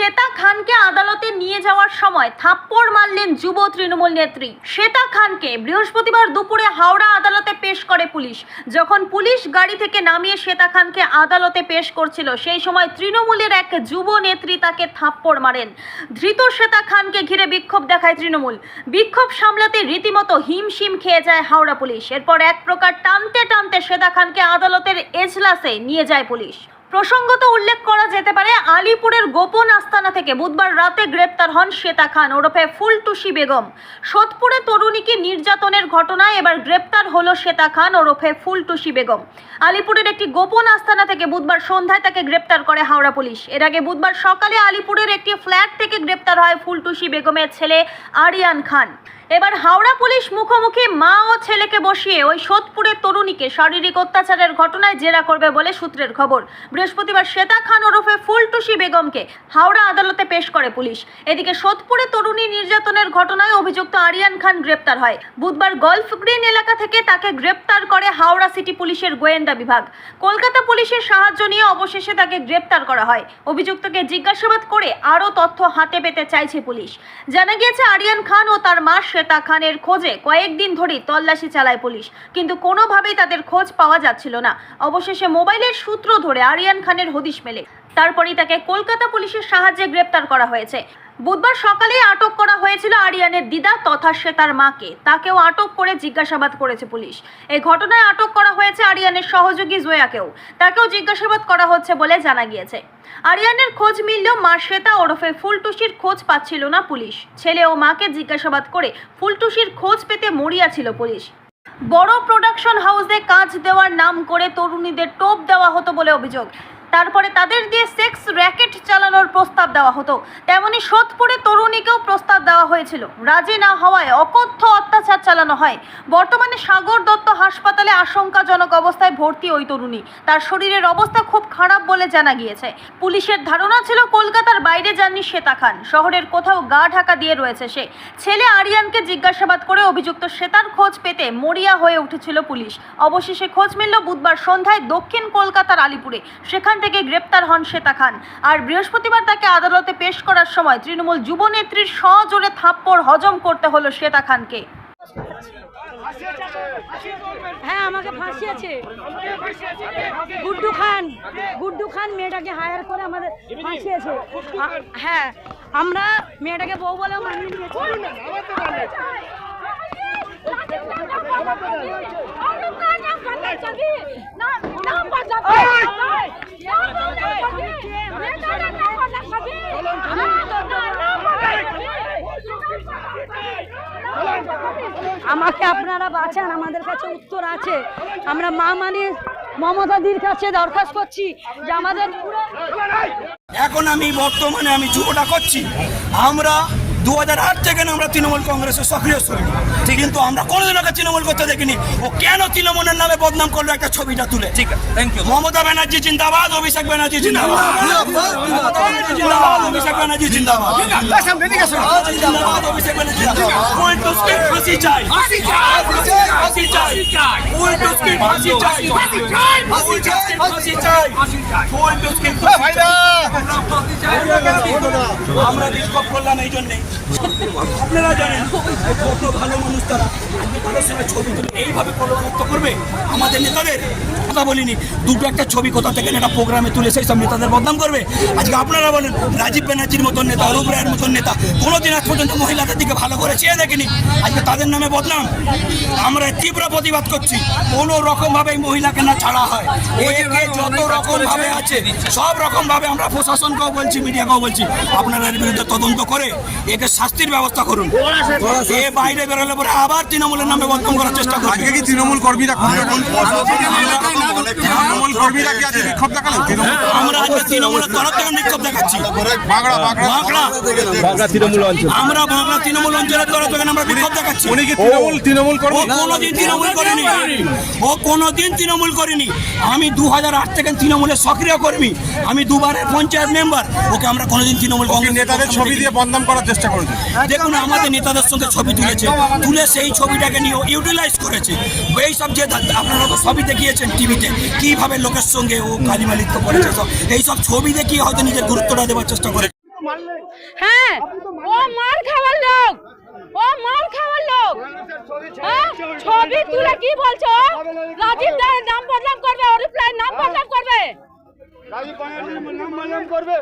শ্বেতা খানকে আদালতে নিয়ে যাওয়ার সময় থাপ্পড় মারলেন যুব তৃণমূল নেত্রী। শ্বেতা খানকে বৃহস্পতিবার দুপুরে হাওড়া আদালতে পেশ করে পুলিশ। যখন পুলিশ গাড়ি থেকে নামিয়ে শ্বেতা খানকে আদালতে পেশ করছিল, সেই সময় তৃণমূলের এক যুব নেত্রী তাকে থাপ্পড় মারেন। ধৃত শ্বেতা খানকে ঘিরে বিক্ষোভ দেখায় তৃণমূল। বিক্ষোভ সামলাতে রীতিমতো হিমশিম খেয়ে যায় হাওড়া পুলিশ। এরপর এক প্রকার টানতে টানতে শ্বেতা খানকে আদালতের এজলাসে নিয়ে যায় পুলিশ। প্রসঙ্গত উল্লেখ করা যেতে পারে, আলিপুরের গোপন আস্তানা থেকে বুধবার রাতে গ্রেপ্তার হন শ্বেতা খান ওরফে ফুলটুসি বেগম। সোদপুরে তরুণীকে নির্যাতনের ঘটনায় এবার গ্রেপ্তার হলো শ্বেতা খান ওরফে ফুলটুসি বেগম। আলিপুরের একটি গোপন আস্তানা থেকে বুধবার সন্ধ্যায় তাকে গ্রেপ্তার করে হাওড়া পুলিশ। এর আগে বুধবার সকালে আলিপুরের একটি ফ্ল্যাট থেকে গ্রেপ্তার হয় ফুলটুসি বেগমের ছেলে আরিয়ান খান। এবার হাওড়া পুলিশ মুখোমুখি মা ও ছেলেকে বসিয়ে ওই সোদপুরের তরুণীকে শারীরিক অত্যাচারের ঘটনায় জেরা করবে বলে সূত্রের খবর। বৃহস্পতিবার শ্বেতা খান ওরফে ফুলটুসি বেগমকে হাওড়া আদালতে পেশ করে পুলিশ। এদিকে সোদপুরে তরুণী নির্যাতনের ঘটনায় অভিযুক্ত আরিয়ান খান গ্রেপ্তার হয়। বুধবার গলফ গ্রিন এলাকা থেকে তাকে গ্রেপ্তার করে হাওড়া সিটি পুলিশের গোয়েন্দা বিভাগ। কলকাতা পুলিশের সাহায্য নিয়ে অবশেষে তাকে গ্রেপ্তার করা হয়। অভিযুক্তকে জিজ্ঞাসাবাদ করে আরও তথ্য হাতে পেতে চাইছে পুলিশ। জানা গিয়েছে, আরিয়ান খান ও তার মা শ্বেতা খানের খোঁজে কয়েকদিন ধরেই তল্লাশি চালায় পুলিশ, কিন্তু কোনোভাবেই তাদের খোঁজ পাওয়া যাচ্ছিল না। অবশেষে মোবাইলের সূত্র ধরে আরিয়ান খানের হদিশ মেলে। তারপরেই তাকে কলকাতা পুলিশের সাহায্যে গ্রেপ্তার করা হয়েছে। বুধবার সকালে আটক করা হয়েছিল আরিয়ানের দিদা তথা সে তার মাকে। তাকেও আটক করে জিজ্ঞাসাবাদ করেছে পুলিশ। এই ঘটনায় আটক করা হয়েছে আরিয়ানের সহযোগী জোয়াকেও। তাকেও জিজ্ঞাসাবাদ করা হচ্ছে বলে জানা গিয়েছে। আরিয়ানের খোঁজ মিললেও মা শ্বেতা ওরফে ফুলটুসির খোঁজ পাচ্ছিল না পুলিশ। ছেলে ও মাকে জিজ্ঞাসাবাদ করে ফুলটুসির খোঁজ পেতে মরিয়া ছিল পুলিশ। বড় প্রোডাকশন হাউসে কাজ দেওয়ার নাম করে তরুণীদের টোপ দেওয়া হতো বলে অভিযোগ। তারপরে তাদের দিয়ে সেক্স র্যাকেট প্রস্তাব দেওয়া হতো। তেমনি সোদপুরে তরুণীকেও প্রস্তাব দেওয়া হয়েছিল। রাজি না হওয়ায় অকথ্য অত্যাচার চালানো হয়। বর্তমানে সাগর দত্ত হাসপাতালে আশঙ্কাজনক অবস্থায় ভর্তি ওই তরুণী। তার শরীরের অবস্থা খুব খারাপ বলে জানা গিয়েছে। পুলিশের ধারণা ছিল কলকাতার বাইরে যাননি শ্বেতা খান। শহরের কোথাও গা ঢাকা দিয়ে রয়েছে সে। ছেলে আরিয়ানকে জিজ্ঞাসাবাদ করে অভিযুক্ত শ্বেতার খোঁজ পেতে মরিয়া হয়ে উঠেছিল পুলিশ। অবশেষে খোঁজ মিলল বুধবার সন্ধ্যায় দক্ষিণ কলকাতার আলিপুরে। সেখান থেকে গ্রেপ্তার হন শ্বেতা খান। আর বৃহস্পতিবার তাকে আদালতে পেশ করার সময় তৃণমূল যুবনেত্রীর সজোরে থাপ্পড় হজম করতে হলো শ্বেতা খানকে হ্যাঁ আমাকে ফাঁসিয়েছে গুড্ডু খান গুড্ডু খান মেয়েটাকে হায়ার করে আমাদের ফাঁসিয়েছে হ্যাঁ আমরা মেয়েটাকে বউ বলে মানিয়ে নিয়েছি আমাকে আপনারা বাঁচান, আমাদের কাছে উত্তর আছে। আমরা মা মানে মমতাদির কাছে দরখাস্ত করছি যে আমাদের এখন আমি বর্তমানে আমি যুবটা করছি। আমরা দু হাজার আট থেকে আমরা তৃণমূল কংগ্রেসের সক্রিয় সৈনিক কিন্তু আমরা কোনোদিন ওকে তৃণমূল করতে দেখিনি। ও কেন তৃণমূলের নামে বদনাম করল একটা ছবিটা তুলে? ঠিক আছে থ্যাংক ইউ মমতা ব্যানার্জি জিন্দাবাদ অভিষেক ব্যানার্জি জিন্দাবাদ। জিন্দাবাদ অভিষেক ব্যানার্জি জিন্দাবাদ। জিন্দাবাদ অভিষেক ব্যানার্জি ফাঁসি চাই? ফাঁসি চাই ফাঁসি চাই ফাঁসি চাই। ফাঁসি চাই। ফাঁসি চাই? ফাঁসি চাই আমরা বিক্ষোভ করলাম এই জন্যে আপনারা জানেন কত ভালো মানুষ তারা। ছবি তুলে এইভাবে করবে? আমাদের নেতাদের কথা বলিনি। দুটো একটা ছবি কোথা থেকে একটা প্রোগ্রামে তুলে সেই সব নেতাদের বদনাম করবে? আজকে আপনারা বলেন, রাজীব ব্যানার্জির মতন নেতা, অরূপ রায়ের মতন নেতা কোনোদিন আজ পর্যন্ত মহিলাদের দিকে ভালো করে চেয়ে দেখেনি। আজকে তাদের নামে বদনাম। আমরা তীব্র প্রতিবাদ করছি। কোনো রকম ভাবে মহিলাকে না ছাড়া হয়। একে যত রকম ভাবে আছে, সব রকম ভাবে আমরা প্রশাসনকেও বলছি, মিডিয়াকেও বলছি, আপনারা এর বিরুদ্ধে তদন্ত করে একে শাস্তির ব্যবস্থা করুন এ বাইরে বেরোলে পরে আবার তৃণমূলের নামে বদনাম করার চেষ্টা করবে আজকে কি তৃণমূল কর্মীরা তৃণমূল কর্মীরা কি আজকে বিক্ষোভ দেখালেন আমরা আজকে তৃণমূলের তরফ থেকে বিক্ষোভ দেখাচ্ছি আমরা বাংলা তৃণমূল অঞ্চলের তরফ থেকে আমরা বিক্ষোভ দেখাচ্ছি উনি কি তৃণমূল তৃণমূল কর্মী কোনোদিন তৃণমূল করেনি ও কোনোদিন তৃণমূল করেনি আমি দু হাজার আট থেকে তৃণমূলের সক্রিয় কর্মী আমি দুবারের পঞ্চায়েত মেম্বার ওকে আমরা কোনোদিন তৃণমূল কংগ্রেস নেতাদের ছবি দিয়ে বদনাম করার চেষ্টা করেছে। দেখুন, আমাদের নেতাদের সঙ্গে ছবি তুলেছে, তুলে সেই ছবিটাকে নিয়ে ইউটিলাইজ করেছে। এই সব যে আপনারা তো সবই দেখিয়েছেন টিভিতে, কীভাবে লোকের সঙ্গে ও কালিমালিত্ব করেছে সব। এই ছবি দেখিয়ে হয়তো নিজের গুরুত্বটা দেওয়ার চেষ্টা করে হ্যাঁ ও মার খাওয়ার ও মার খাওয়ার লোক। হ্যাঁ? ছবি তুলে কি বলছো রাজীব রায়ের নাম বদনাম করবে অরিফ নাম বদনাম করবে। রাজীব বানার্জির নাম বদনাম করবে